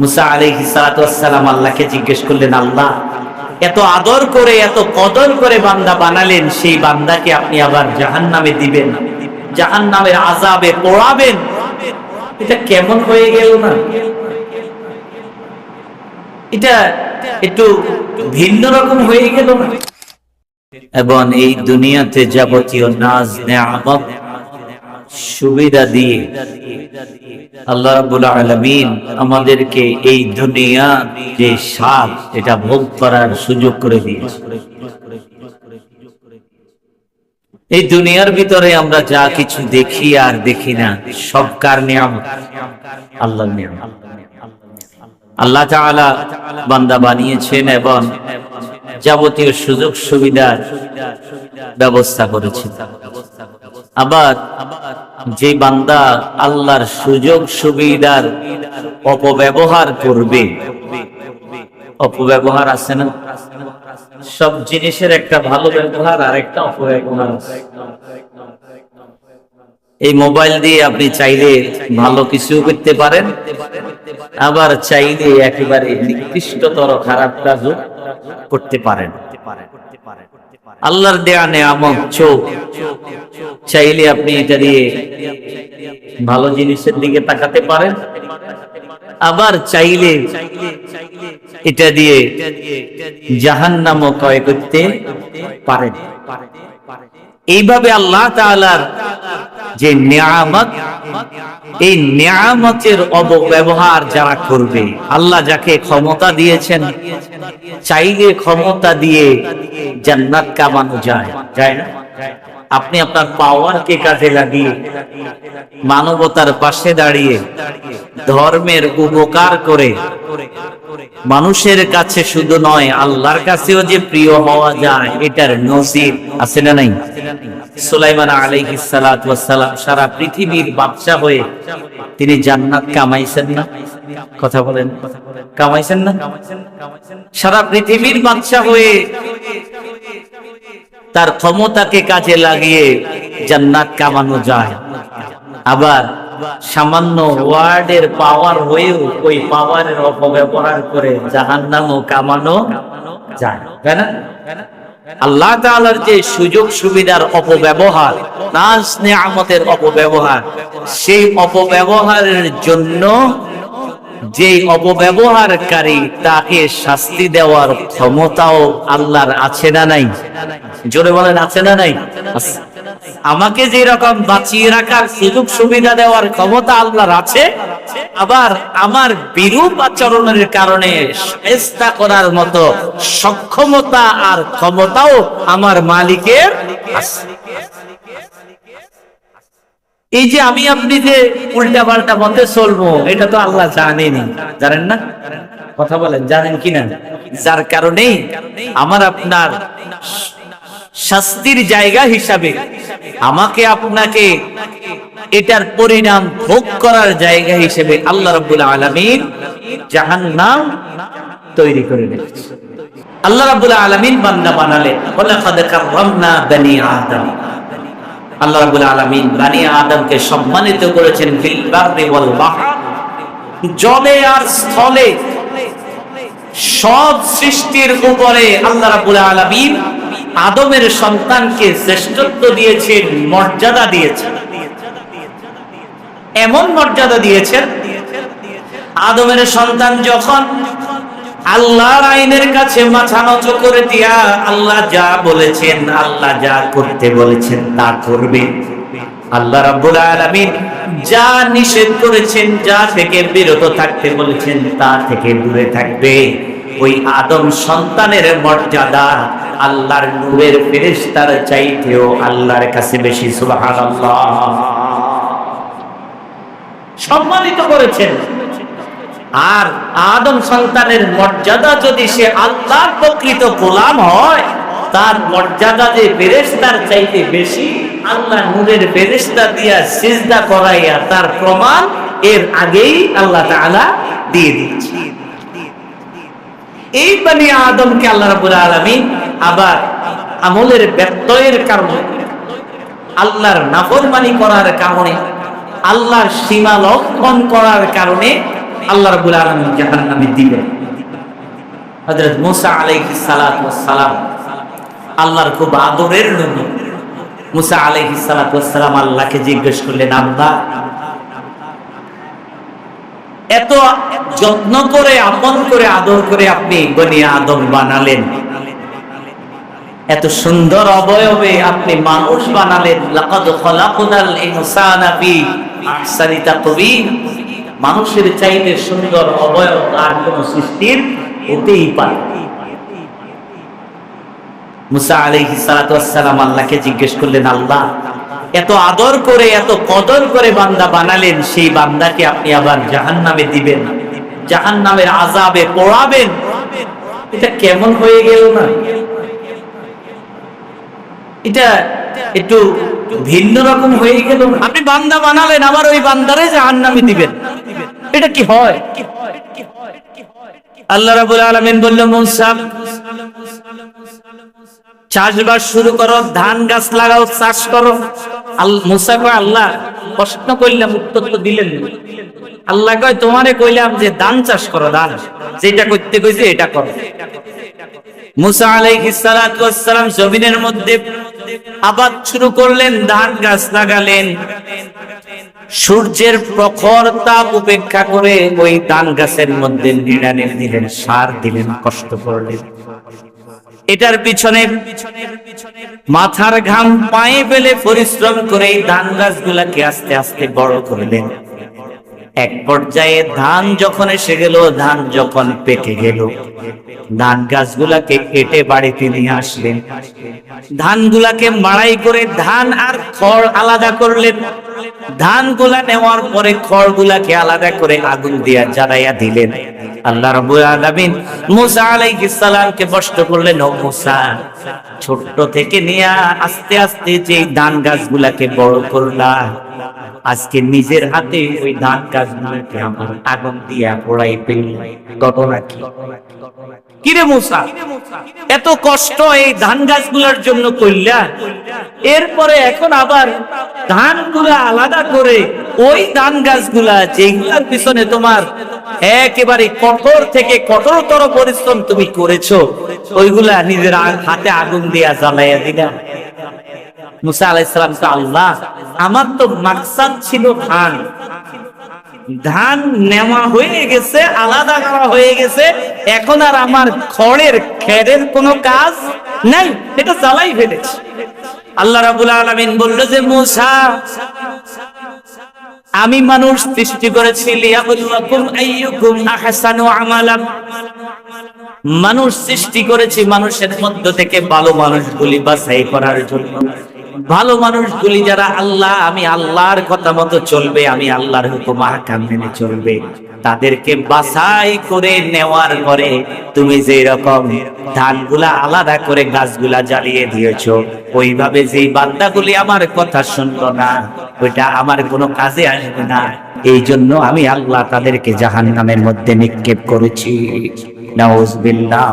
মুসা আলাইহিসালাম আল্লাহকে জিজ্ঞেস করলেন, আল্লাহ, এত আদর করে, এত কদর করে বান্দা বানালেন, সেই বান্দাকে আপনি আবার জাহান নামে দিবেন? জাহান নামের আজাবে পড়াবেন? এটা কেমন হয়ে গেল না? এটা একটু ভিন্ন রকম হয়ে গেল না? এবং এই দুনিয়াতে যাবতীয় নাজ, নেয়ামত, সুবিধা দিয়ে আল্লাহ রাব্বুল আলামিন আমাদেরকে এই দুনিয়া যে স্বাদ, এটা ভোগ করার সুযোগ করে দিয়েছে। এই দুনিয়ার ভিতরে আমরা যা কিছু দেখি আর দেখি না, সব কার নিয়ামত? আল্লাহর নিয়ামত। আল্লাহ তাআলা বান্দা বানিয়েছেন এবং যাবতীয় সুযোগ সুবিধার ব্যবস্থা করেছেন। আবার যে বান্দা আল্লাহর সুযোগ, সুবিধার অপব্যবহার করবে, অপব্যবহার আছে না? সব জিনিসের একটা ভালো ব্যবহার আর একটা অপব্যবহার আছে। এই মোবাইল দিয়ে আপনি চাইলে ভালো কিছু করতে পারেন, আবার চাইলে একেবারে নিকৃষ্টতর খারাপ কাজও করতে পারেন। আল্লাহর দেয়া নেয়ামত, চোখ। চাইলে আপনি এটা দিয়ে ভালো জিনিসের দিকে তাকাতে পারেন। আবার চাইলে এটা দিয়ে জাহান নামও ক্রয় করতে পারেন। এইভাবে আল্লাহ তাআলার যে নিয়ামত, এই নিয়ামতের অপব্যবহার যারা করবে, আল্লাহ যাকে ক্ষমতা দিয়েছেন, চাইলে ক্ষমতা দিয়ে জান্নাত কামানো যায়। যায় না? আপনি আপনার পাওয়ারকে কাজে লাগিয়ে, মানবতার পাশে দাঁড়িয়ে, ধর্মের উপকার করে মানুষের কাছে শুধু নয়, আল্লাহর কাছেও যে প্রিয় হওয়া যায়, এটার নজির আছে না নাই? সুলাইমান আলাইহিস সালাম সারা পৃথিবীর বাদশা হয়ে তিনি জান্নাত কামাইছেন না? কথা বলেন। কামাইছেন না? সারা পৃথিবীর বাদশা হয়ে তার ক্ষমতাকে কাজে লাগিয়ে জান্নাত কামানো যায়। আবার সামান্য ওয়ার্ডের পাওয়ার হয়েও ওই পাওয়ারের অপব্যবহার করে জাহান্নামও কামানো যায়, তাই না আল্লাহ তাআলার যে সুযোগ সুবিধার অপব্যবহার নাজ নেয়ামতের অপব্যবহার, সেই অপব্যবহারের জন্য যে অপব্যবহারকারী তাকে শাস্তি দেওয়ার ক্ষমতাও আল্লাহর আছে না নাই জোরে বলেন, আছে না নাই। আমাকে যে রকম বাঁচিয়ে রাখার সুযোগ সুবিধা দেওয়ার ক্ষমতা আল্লাহর আছে, আবার আমার বিরূপ আচরণের কারণে চেষ্টা করার মতো সক্ষমতা আর ক্ষমতাও আমার মালিকের আছে। এই যে আমি আপনি যে উল্টা পাল্টা মতে চলবো, এটা তো আল্লাহ জানেনি জানেন না? কথা বলেন, জানেন কিনা যার কারণে আমার আপনার শাস্তির জায়গা হিসাবে আমাকে আপনাকে এটার পরিণাম ভোগ করার জায়গা হিসেবে আল্লাহ রাব্বুল আলামিন জাহান্নাম তৈরি করে রেখেছে। আল্লাহ রাব্বুল আলামিন বান্দা বানালেন। ওয়ালাকাদ বনি আদম। আল্লাহ রাব্বুল আলামিন বানি আদমকে সম্মানিত করেছেন ফিল বাররি ওয়াল বাহর। জলে আর স্থলে সব সৃষ্টির উপরে আল্লাহ রাব্বুল আলামিন আদমের সন্তানকে শ্রেষ্ঠত্ব দিয়েছেন মর্যাদা দিয়েছেন এমন মর্যাদা দিয়েছেন আদমের সন্তান যখন আল্লাহর আইনের কাছে মাথা নত করে দিয়া আল্লাহ যা বলেছেন, আল্লাহ যা করতে বলেছেন, তা করবে। আল্লাহ রাব্বুল আলামিন যা নিষেধ করেছেন, যা থেকে বিরত থাকতে বলেছেন, তা থেকে দূরে থাকবে। ওই আদম সন্তানের মর্যাদা আল্লাহর নূরের ফেরেশতার চাইতেও আল্লাহর কাছে বেশি, সুবহানাল্লাহ। সম্মানিত করেছেন। আর আদম সন্তানের মর্যাদা যদি সে আল্লাহর প্রকৃত গোলাম হয়, তার মর্যাদা যে ফেরেশতার চাইতে বেশি, আল্লাহ নূরের ফেরেশতা দিয়া সিজদা করাইয়া তার প্রমাণ এর আগেই আল্লাহ তাআলা দিয়ে দিচ্ছে এই বানি আদমকে আল্লাহ রাব্বুল আলামিন আবার আমলের ব্যত্যয়ের কারণে, আল্লাহর নাফরমানি করার কারণে, আল্লাহর সীমা লঙ্ঘন করার কারণে আল্লাহ রাব্বুল আলামিন জাহান্নামে দিবেন হযরত মুসা আলাইহিস সালাতু আল্লাহর খুব আদরের নবী। মুসা আলাইহিস সালাতু আল্লাহকে জিজ্ঞেস করলেন আল্লাহ এত যত্ন করে, আপন করে, আদর করে আপনি বনি আদম বানালেন। এত সুন্দর অবয়বে আপনি মানুষ বানালেন। লাকাদ খলাকনাল ইনসানা ফি আহসানি তাকবীর। মানুষের চাইতে সুন্দর অবয়ব আর কোন সৃষ্টির হতেই পারে মুসা আলাইহিস সালাতু ওয়াসসালাম আল্লাহকে জিজ্ঞেস করলেন, আল্লাহ, এত আদর করে, এত কদর করে বান্দা বানালেন, সেই বান্দাকে আপনি আবার জাহান্নামে দিবেন জাহান্নামের আযাবে পোড়াবেন। এটা কেমন হয়ে গেল না? এটা একটু ভিন্ন রকম হয়ে গেল আপনি বান্দা বানালেন আবার ওই বান্দারে জাহান্নামে দিবেন। এটা কি হয়? আল্লাহ রাব্বুল আলামিন বলল মুসা চাষবাস শুরু করো ধান গাছ লাগাও চাষ করো। মুসা কয় আল্লাহ প্রশ্ন করলাম উত্তর তো দিলেন আল্লাহ কয় তোমারে কইলাম যে ধান চাষ করো ধান। যেটা করতে কইছে এটা করো। মুসা আলাইহিস সালাম জমিনের মধ্যে আবাদ শুরু করলেন, ধান গাছ লাগালেন। সূর্যের প্রখর তাপ উপেক্ষা করে ওই ধান গাছের মধ্যে নিড়ানি দিলেন, সার দিলেন, কষ্ট করলেন। এটার পিছনে মাথার ঘাম পায়ে ফেলে পরিশ্রম করে এই ধান গাছগুলাকে আস্তে আস্তে বড় করলেন। এক পর্যায়ে ধান যখন এসে গেল, ধান যখন পেকে গেল, ধান গাছগুলাকে কেটে বাড়িতে নিয়ে আসলেন। ধানগুলাকে মাড়াই করে ধান আর খড় আলাদা করলেন। ধানগুলা নেওয়ার পরে খড়গুলাকে আলাদা করে আগুন দিয়া জ্বালাইয়া দিলেন। আল্লাহ রাব্বুল আলামিন মুসা আলাইহিস সালামকে কষ্ট করলেন, ও মুসা, ছোট্ট থেকে নিয়ে আস্তে আস্তে যে ধান গাছগুলাকে বড় করলা আজকে নিজের হাতে ওই ধান গাছগুলোকে আমার আগুন দিয়া পোড়াই ফেলল ঘটনা কি কিরে মুসা, এত কষ্ট এই ধান গাছগুলোর জন্য করলা এরপরে এখন আবার ধানগুলা আলাদা করে ওই ধান গাছগুলা যেগুলার পিছনে তোমার একেবারে কঠোর থেকে কঠোরতর পরিশ্রম তুমি করেছ, ওইগুলা নিজের হাতে আগুন দিয়া জ্বালাইয়া দিলা মুসা আলাইসালাম তো আল্লাহ, আমার তো মাকসাদ ছিল ধান। ধান নেওয়া হয়ে গেছে, আলাদা করা হয়ে গেছে। এখন আর আমার খড়ের খেরের কোনো কাজ নাই। এটা জ্বালাই ফেলেছে। আল্লাহ রাবুল আলমিন বলল যে, মুসা, আমি মানুষ সৃষ্টি করেছি মানুষ সৃষ্টি করেছি মানুষের মধ্য থেকে ভালো মানুষ মানুষগুলি বাছাই করার জন্য। ভালো মানুষগুলি যারা, আল্লাহ, আমি আল্লাহর কথা মতো চলবে, আমি আল্লাহর হুকুম আহকাম মেনে চলবে। তাদেরকে বাছাই করে নেওয়ার পরে তুমি যে রকম ধানগুলা আলাদা করে গাছগুলা জ্বালিয়ে দিয়েছ, ওইভাবে যেই বান্দাগুলি আমার কথা শুনলো না, ওইটা আমার কোনো কাজে আসবে না। এই জন্য আমি আল্লাহ তাদেরকে জাহান্নামের মধ্যে নিক্ষেপ করেছি। নাউজবিল্লাহ।